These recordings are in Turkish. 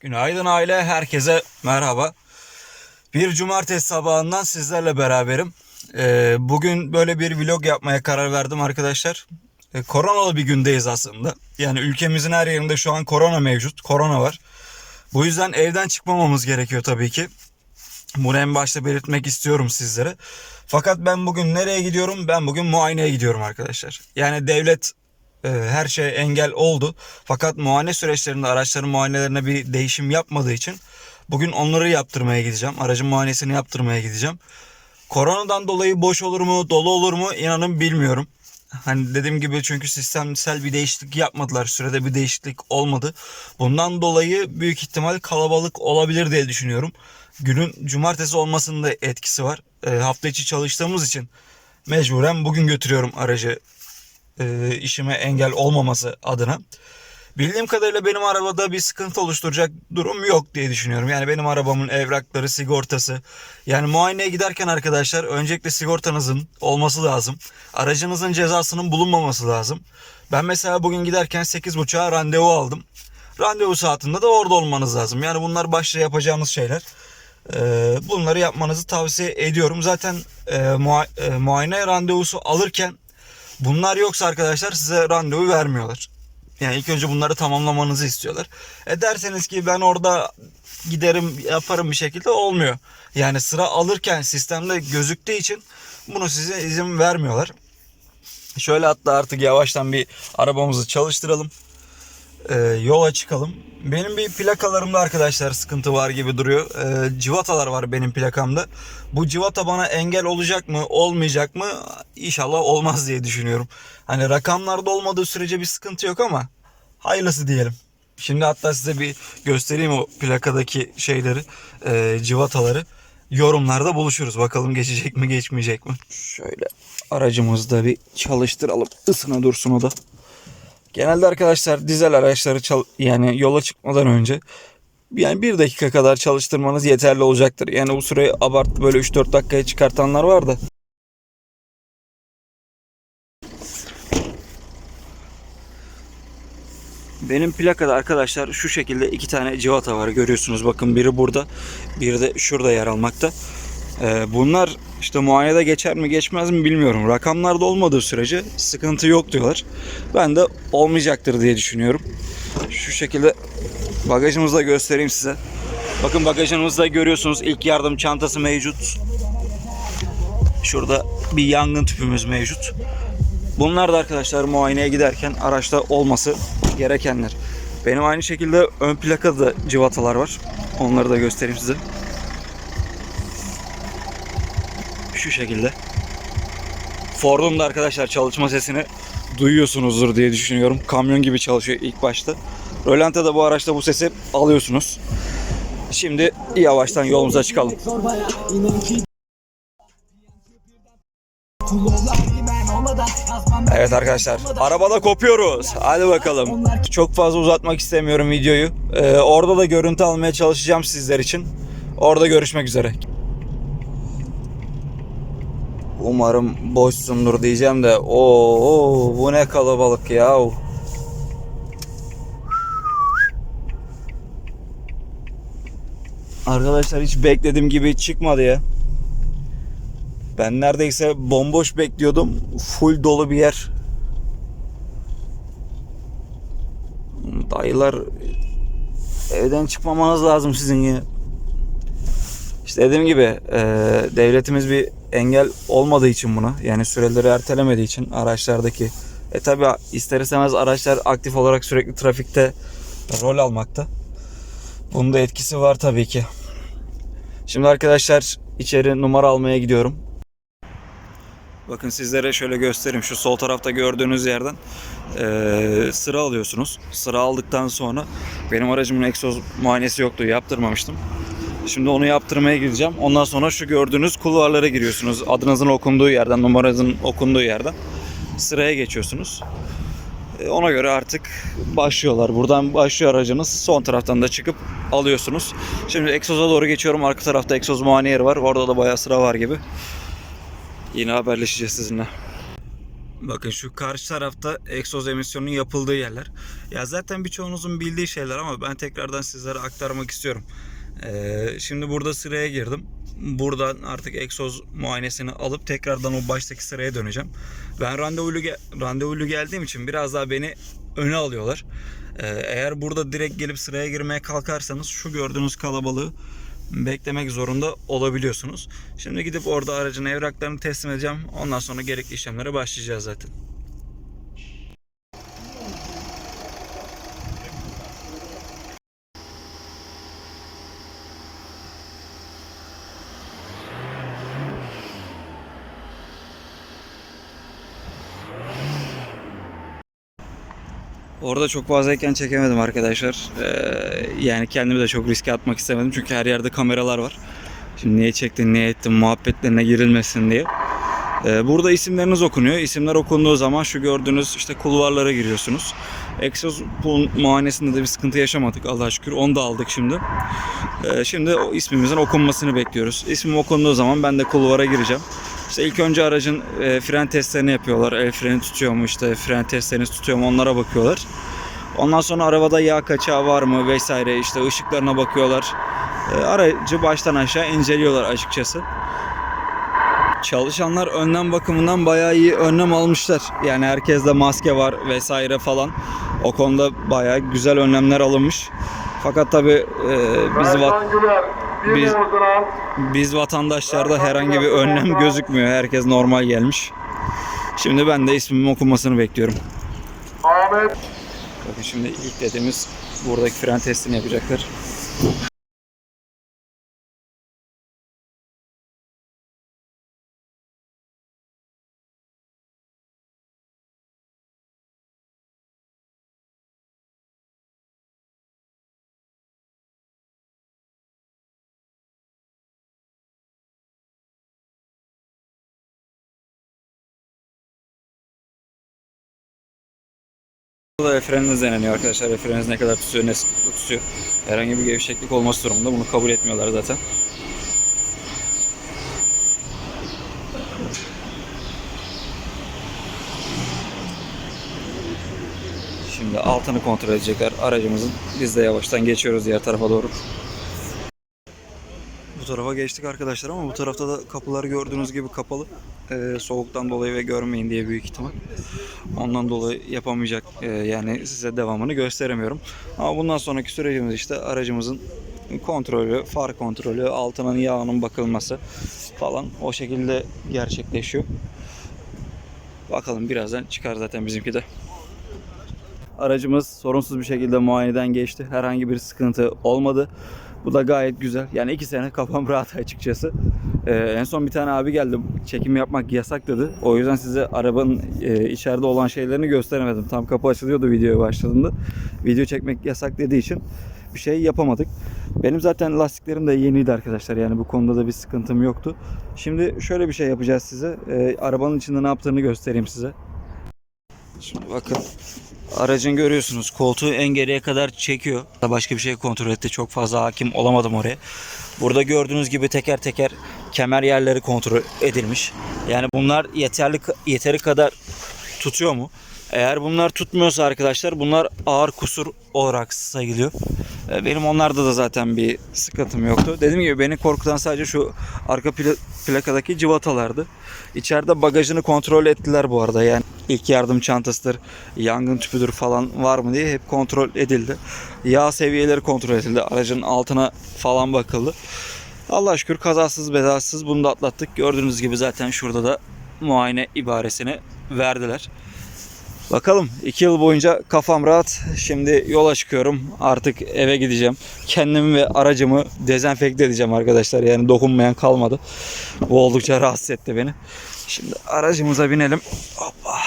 Günaydın aile, herkese merhaba. Bir cumartesi sabahından sizlerle beraberim. Ee, bugün böyle bir vlog yapmaya karar verdim arkadaşlar. Ee, koronalı bir gündeyiz aslında. Yani ülkemizin her yerinde şu an korona mevcut, korona var. Bu yüzden evden çıkmamamız gerekiyor tabii ki. Bunu en başta belirtmek istiyorum sizlere. Fakat ben bugün nereye gidiyorum? Ben bugün muayeneye gidiyorum arkadaşlar. Yani devlet e, her şeye engel oldu. Fakat muayene süreçlerinde araçların muayenelerine bir değişim yapmadığı için bugün onları yaptırmaya gideceğim. Aracın muayenesini yaptırmaya gideceğim. Koronadan dolayı boş olur mu, dolu olur mu inanın bilmiyorum. Hani dediğim gibi çünkü sistemsel bir değişiklik yapmadılar. Sürede bir değişiklik olmadı. Bundan dolayı büyük ihtimal kalabalık olabilir diye düşünüyorum. Günün cumartesi olmasının da etkisi var. E, hafta içi çalıştığımız için mecburen bugün götürüyorum aracı e, işime engel olmaması adına. Bildiğim kadarıyla benim arabada bir sıkıntı oluşturacak durum yok diye düşünüyorum. Yani benim arabamın evrakları, sigortası. Yani muayeneye giderken arkadaşlar öncelikle sigortanızın olması lazım. Aracınızın cezasının bulunmaması lazım. Ben mesela bugün giderken 8.30'a randevu aldım. Randevu saatinde de orada olmanız lazım. Yani bunlar başta yapacağınız şeyler. Ee, bunları yapmanızı tavsiye ediyorum. Zaten e, e, muayene randevusu alırken Bunlar yoksa arkadaşlar size randevu vermiyorlar. Yani ilk önce bunları tamamlamanızı istiyorlar. E derseniz ki ben orada giderim yaparım bir şekilde olmuyor. Yani sıra alırken sistemde gözüktüğü için bunu size izin vermiyorlar. Şöyle hatta artık yavaştan bir arabamızı çalıştıralım. Ee, yola çıkalım. Benim bir plakalarımda arkadaşlar sıkıntı var gibi duruyor. Ee, civatalar var benim plakamda. Bu civata bana engel olacak mı, olmayacak mı? İnşallah olmaz diye düşünüyorum. Hani rakamlarda olmadığı sürece bir sıkıntı yok ama hayırlısı diyelim. Şimdi hatta size bir göstereyim o plakadaki şeyleri, e, civataları. Yorumlarda buluşuruz. Bakalım geçecek mi, geçmeyecek mi? Şöyle aracımızı da bir çalıştıralım. Isına dursun o da. Genelde arkadaşlar dizel araçları çal- yani yola çıkmadan önce yani bir dakika kadar çalıştırmanız yeterli olacaktır. Yani bu süreyi abart böyle 3-4 dakikaya çıkartanlar var da. Benim plakada arkadaşlar şu şekilde iki tane civata var görüyorsunuz. Bakın biri burada, biri de şurada yer almakta. Ee, bunlar işte muayenede geçer mi geçmez mi bilmiyorum. Rakamlarda olmadığı sürece sıkıntı yok diyorlar. Ben de olmayacaktır diye düşünüyorum. Şu şekilde bagajımızı da göstereyim size. Bakın bagajımızda görüyorsunuz ilk yardım çantası mevcut. Şurada bir yangın tüpümüz mevcut. Bunlar da arkadaşlar muayeneye giderken araçta olması gerekenler. Benim aynı şekilde ön plakada da civatalar var. Onları da göstereyim size. Şu şekilde. Ford'un da arkadaşlar çalışma sesini duyuyorsunuzdur diye düşünüyorum. Kamyon gibi çalışıyor ilk başta. Rölante'de bu araçta bu sesi alıyorsunuz. Şimdi yavaştan yolumuza çıkalım. Evet arkadaşlar arabada kopuyoruz. Hadi bakalım. Çok fazla uzatmak istemiyorum videoyu. Ee, orada da görüntü almaya çalışacağım sizler için. Orada görüşmek üzere. Umarım boşsundur diyeceğim de o bu ne kalabalık ya. Arkadaşlar hiç beklediğim gibi çıkmadı ya. Ben neredeyse bomboş bekliyordum. Full dolu bir yer. Dayılar evden çıkmamanız lazım sizin ya. İşte dediğim gibi e, devletimiz bir engel olmadığı için buna yani süreleri ertelemediği için araçlardaki e tabi ister istemez araçlar aktif olarak sürekli trafikte rol almakta. Bunun da etkisi var tabii ki. Şimdi arkadaşlar içeri numara almaya gidiyorum. Bakın sizlere şöyle göstereyim. Şu sol tarafta gördüğünüz yerden eee, sıra alıyorsunuz. Sıra aldıktan sonra benim aracımın egzoz muayenesi yoktu. Yaptırmamıştım. Şimdi onu yaptırmaya gideceğim. Ondan sonra şu gördüğünüz kulvarlara giriyorsunuz. Adınızın okunduğu yerden, numaranızın okunduğu yerden sıraya geçiyorsunuz. E, Ona göre artık başlıyorlar. Buradan başlıyor aracınız. Son taraftan da çıkıp alıyorsunuz. Şimdi egzoza doğru geçiyorum. Arka tarafta egzoz muayene yeri var. Orada da bayağı sıra var gibi. Yine haberleşeceğiz sizinle. Bakın şu karşı tarafta egzoz emisyonunun yapıldığı yerler. Ya zaten birçoğunuzun bildiği şeyler ama ben tekrardan sizlere aktarmak istiyorum. Ee, şimdi burada sıraya girdim. Buradan artık egzoz muayenesini alıp tekrardan o baştaki sıraya döneceğim. Ben randevulu, ge- randevulu geldiğim için biraz daha beni öne alıyorlar. Ee, eğer burada direkt gelip sıraya girmeye kalkarsanız şu gördüğünüz kalabalığı beklemek zorunda olabiliyorsunuz. Şimdi gidip orada aracın evraklarını teslim edeceğim. Ondan sonra gerekli işlemlere başlayacağız zaten. Orada çok fazlayken çekemedim arkadaşlar. Ee, yani kendimi de çok riske atmak istemedim. Çünkü her yerde kameralar var. Şimdi niye çektin, niye ettin muhabbetlerine girilmesin diye. Ee, burada isimleriniz okunuyor. İsimler okunduğu zaman şu gördüğünüz işte kulvarlara giriyorsunuz. Pulun muayenesinde de bir sıkıntı yaşamadık Allah'a şükür. Onu da aldık şimdi. Ee, şimdi o ismimizin okunmasını bekliyoruz. İsmim okunduğu zaman ben de kulvara gireceğim. İşte ilk önce aracın e, fren testlerini yapıyorlar. El freni tutuyor mu işte fren testlerini tutuyor mu onlara bakıyorlar. Ondan sonra arabada yağ kaçağı var mı vesaire işte ışıklarına bakıyorlar. E, aracı baştan aşağı inceliyorlar açıkçası. Çalışanlar önlem bakımından bayağı iyi önlem almışlar. Yani herkeste maske var vesaire falan. O konuda bayağı güzel önlemler alınmış. Fakat tabi va- biz- biz, biz vatandaşlarda herhangi bir önlem gözükmüyor. Herkes normal gelmiş. Şimdi ben de ismimin okunmasını bekliyorum. Ahmet Bakın şimdi ilk dediğimiz buradaki fren testini yapacaklar. Burada el freniniz deneniyor arkadaşlar. Freniniz ne kadar tutuyor, ne sıklıkla tutuyor. Herhangi bir gevşeklik olması durumunda bunu kabul etmiyorlar zaten. Şimdi altını kontrol edecekler aracımızın. Biz de yavaştan geçiyoruz diğer tarafa doğru. Tarafa geçtik arkadaşlar ama bu tarafta da kapılar gördüğünüz gibi kapalı. Ee, soğuktan dolayı ve görmeyin diye büyük ihtimal. Ondan dolayı yapamayacak e, yani size devamını gösteremiyorum. Ama bundan sonraki sürecimiz işte aracımızın kontrolü, far kontrolü, altının yağının bakılması falan o şekilde gerçekleşiyor. Bakalım birazdan çıkar zaten bizimki de. Aracımız sorunsuz bir şekilde muayeneden geçti. Herhangi bir sıkıntı olmadı. Bu da gayet güzel. Yani iki sene kafam rahat açıkçası. Ee, en son bir tane abi geldi. Çekim yapmak yasak dedi. O yüzden size arabanın e, içeride olan şeylerini gösteremedim. Tam kapı açılıyordu videoya başladığında. Video çekmek yasak dediği için bir şey yapamadık. Benim zaten lastiklerim de yeniydi arkadaşlar. Yani bu konuda da bir sıkıntım yoktu. Şimdi şöyle bir şey yapacağız size. Ee, arabanın içinde ne yaptığını göstereyim size. Şimdi bakın aracın görüyorsunuz koltuğu en geriye kadar çekiyor. Başka bir şey kontrol etti. Çok fazla hakim olamadım oraya. Burada gördüğünüz gibi teker teker kemer yerleri kontrol edilmiş. Yani bunlar yeterli yeteri kadar tutuyor mu? Eğer bunlar tutmuyorsa arkadaşlar bunlar ağır kusur olarak sayılıyor. Ee, Benim onlarda da zaten bir sıkıntım yoktu. Dediğim gibi beni korkutan sadece şu arka pla- plakadaki civatalardı. İçeride bagajını kontrol ettiler bu arada. Yani ilk yardım çantasıdır, yangın tüpüdür falan var mı diye hep kontrol edildi. Yağ seviyeleri kontrol edildi. Aracın altına falan bakıldı. Allah şükür kazasız bedasız bunu da atlattık. Gördüğünüz gibi zaten şurada da muayene ibaresini verdiler. Bakalım 2 yıl boyunca kafam rahat. Şimdi yola çıkıyorum. Artık eve gideceğim. Kendimi ve aracımı dezenfekte edeceğim arkadaşlar. Yani dokunmayan kalmadı. Bu oldukça rahatsız etti beni. Şimdi aracımıza binelim. Hoppa.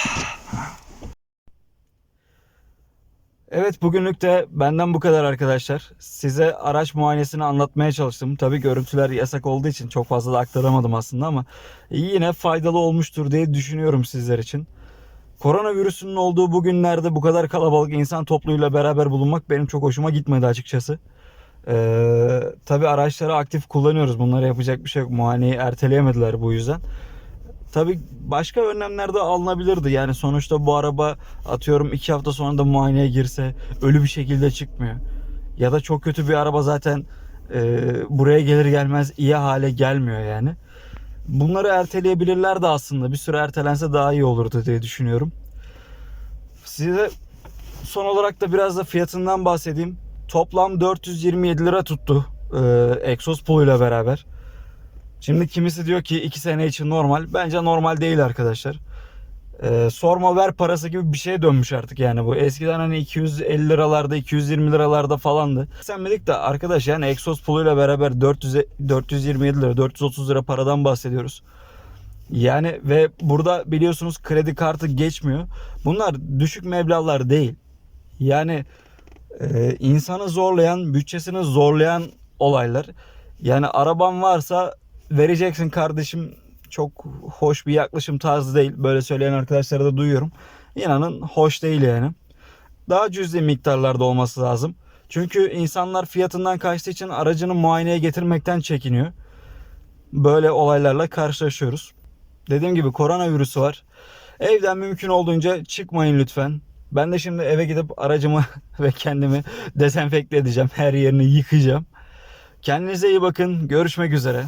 Evet bugünlük de benden bu kadar arkadaşlar. Size araç muayenesini anlatmaya çalıştım. Tabi görüntüler yasak olduğu için çok fazla da aktaramadım aslında ama yine faydalı olmuştur diye düşünüyorum sizler için. Koronavirüsünün olduğu bu günlerde bu kadar kalabalık insan topluluğuyla beraber bulunmak benim çok hoşuma gitmedi açıkçası. Ee, tabii araçları aktif kullanıyoruz. Bunlara yapacak bir şey yok. Muayeneyi erteleyemediler bu yüzden. Tabii başka önlemler de alınabilirdi. Yani sonuçta bu araba atıyorum iki hafta sonra da muayeneye girse ölü bir şekilde çıkmıyor. Ya da çok kötü bir araba zaten e, buraya gelir gelmez iyi hale gelmiyor yani. Bunları erteleyebilirler de aslında. Bir süre ertelense daha iyi olurdu diye düşünüyorum. Size son olarak da biraz da fiyatından bahsedeyim. Toplam 427 lira tuttu e, egzoz puluyla beraber. Şimdi kimisi diyor ki 2 sene için normal. Bence normal değil arkadaşlar. Ee, sorma ver parası gibi bir şeye dönmüş artık yani bu. Eskiden hani 250 liralarda 220 liralarda falandı. Sen dedik de arkadaş yani egzoz puluyla beraber 400, 427 lira 430 lira paradan bahsediyoruz. Yani ve burada biliyorsunuz kredi kartı geçmiyor. Bunlar düşük meblağlar değil. Yani e, insanı zorlayan, bütçesini zorlayan olaylar. Yani araban varsa vereceksin kardeşim. Çok hoş bir yaklaşım tarzı değil. Böyle söyleyen arkadaşları da duyuyorum. İnanın hoş değil yani. Daha cüzi miktarlarda olması lazım. Çünkü insanlar fiyatından kaçtığı için aracını muayeneye getirmekten çekiniyor. Böyle olaylarla karşılaşıyoruz. Dediğim gibi koronavirüsü var. Evden mümkün olduğunca çıkmayın lütfen. Ben de şimdi eve gidip aracımı ve kendimi dezenfekte edeceğim. Her yerini yıkayacağım. Kendinize iyi bakın. Görüşmek üzere.